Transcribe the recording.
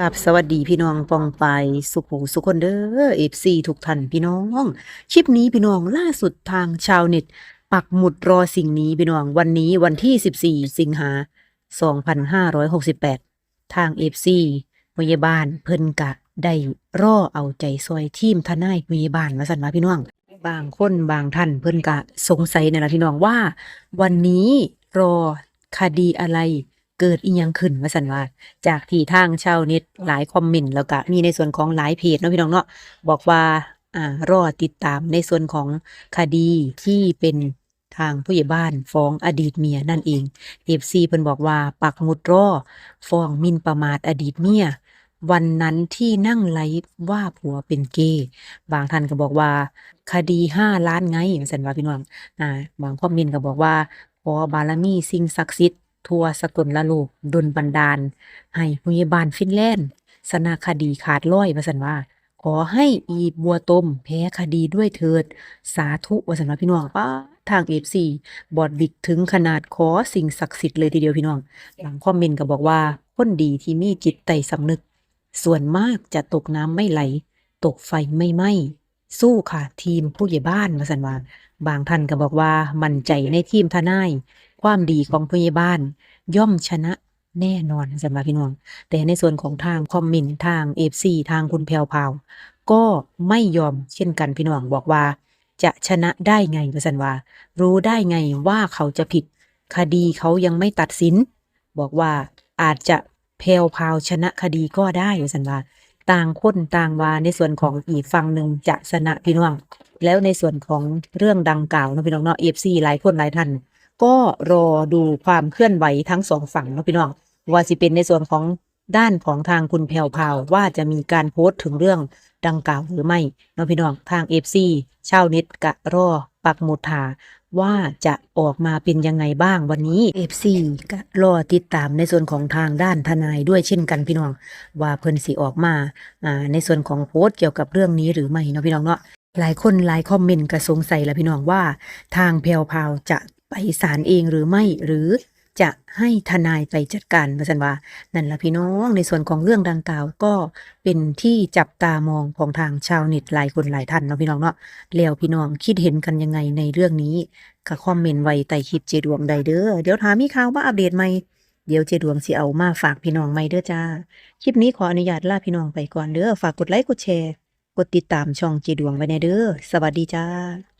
กับสวัสดีพี่น้องปองไปสุขหูสุขคนเด้อเอฟซีทุกท่านพี่น้อง คลิปนี้พี่น้องล่าสุดทางชาวเน็ต ปักหมุดรอสิ่งนี้พี่น้องวันนี้วันที่ 14 สิงหา 2568 ทางเอฟซีพยาบาลเพิ่นกะได้รอเอาใจซอยทีมทนายพยาบาลมาสั่นว่าพี่น้อง บางคนบางท่านเพิ่นกะสงสัยในละพี่น้องว่า วันนี้รอคดีอะไร เกิดอีหยังขึ้นว่าสันว่า จากที่ทางชาวเน็ตหลายคอมเมนต์แล้วก็มีในส่วนของหลายเพจเนาะพี่น้องเนาะบอกว่าอ่ารอติดตามในส่วนของคดีที่เป็นทางผู้ใหญ่บ้านฟ้องอดีตเมียนั่นเองเอฟซีเพิ่นบอกว่าปักหมุดรอฟ้องหมินประมาทอดีตเมียวันนั้นที่นั่งไลฟ์ว่าผัวเป็นเกย์บางท่านก็บอกว่า คดีห้าล้านไงสันว่าพี่น้องอ่าบางคอมเมนต์ก็บอกว่าขอบารมีสิ่งศักดิ์สิทธิ์ ทั่วสกลละโลกดลบันดาล ให้ผู้ใหญ่บ้านฟินแลนด์ สนาคดีขาดร้อยว่าสันว่า ขอให้อีบัวต้มแพ้คดีด้วยเถิด สาธุว่าสันว่าพี่น้องป้าทางเอฟซีบอดวิกถึงขนาดขอสิ่งศักดิ์สิทธิ์เลยทีเดียวพี่น้อง หลังคอมเมนต์ก็บอกว่าคนดีที่มีจิตใต้สำนึก ส่วนมากจะตกน้ำไม่ไหล ตกไฟไม่ไหม้สู้ค่ะทีมผู้ใหญ่บ้านมาสันว่า บางท่านก็บอกว่ามั่นใจในทีมทนาย ความดีของผู้ใหญ่บ้านย่อมชนะแน่นอนสำหรับพี่น้อง แต่ในส่วนของทางคอมเมนทางเอฟซีทางคุณแพวพาวก็ไม่ยอมเช่นกันพี่น้องบอกว่า จะชนะได้ไงประสันว่า รู้ได้ไงว่าเขาจะผิด คดีเขายังไม่ตัดสิน บอกว่าอาจจะแพวพาวชนะคดีก็ได้ประสันว่า ต่างคนต่างว่าในส่วนของอีกฝั่งหนึ่งจะชนะพี่น้อง แล้วในส่วนของเรื่องดังกล่าวเนาะพี่น้องเนาะเอฟซีหลายคนหลายท่าน ก็รอดูความเคลื่อนไหวทั้งสองฝั่งนะพี่น้องว่าสิเป็นในส่วนของด้านของทางคุณแพรวพาวว่าจะมีการโพสต์ถึงเรื่องดังกล่าวหรือไม่เนาะพี่น้องทางเอฟซีชาวเน็ตกะรอปักหมุดถาว่าจะออกมาเป็นยังไงบ้างวันนี้เอฟซีก็รอติดตามในส่วนของทางด้านทนายด้วยเช่นกันพี่น้อง ว่าเพิ่นสิออกมาอ่าในส่วนของโพสต์เกี่ยวกับเรื่องนี้หรือไม่เนาะพี่น้องเนาะหลายคนหลายคอมเมนต์ก็สงสัยแล้วพี่น้องว่า ทางแพรวพาวจะ ไปศาลเองหรือไม่หรือจะให้ทนายไปจัดการมาสันว่านั่นละพี่น้องในส่วนของเรื่องดังกล่าวก็เป็นที่จับตามองของทางชาวเน็ตหลายคนหลายท่านเนาะพี่น้องเนาะแล้วพี่น้องคิดเห็นกันยังไงในเรื่องนี้ก็คอมเมนต์ไว้ใต้คลิปเจดวงใดเด้อเดี๋ยวถามมีข่าวมาอัปเดตใหมเดี๋ยวเจดวงสิเอามาฝากพี่น้องใหม่เด้อจ้าคลิปนี้ขออนุญาตลาพี่น้องไปก่อนเด้อฝากกดไลค์กดแชร์ กดติดตามช่องเจดวงไว้ในเด้อสวัสดีจ้า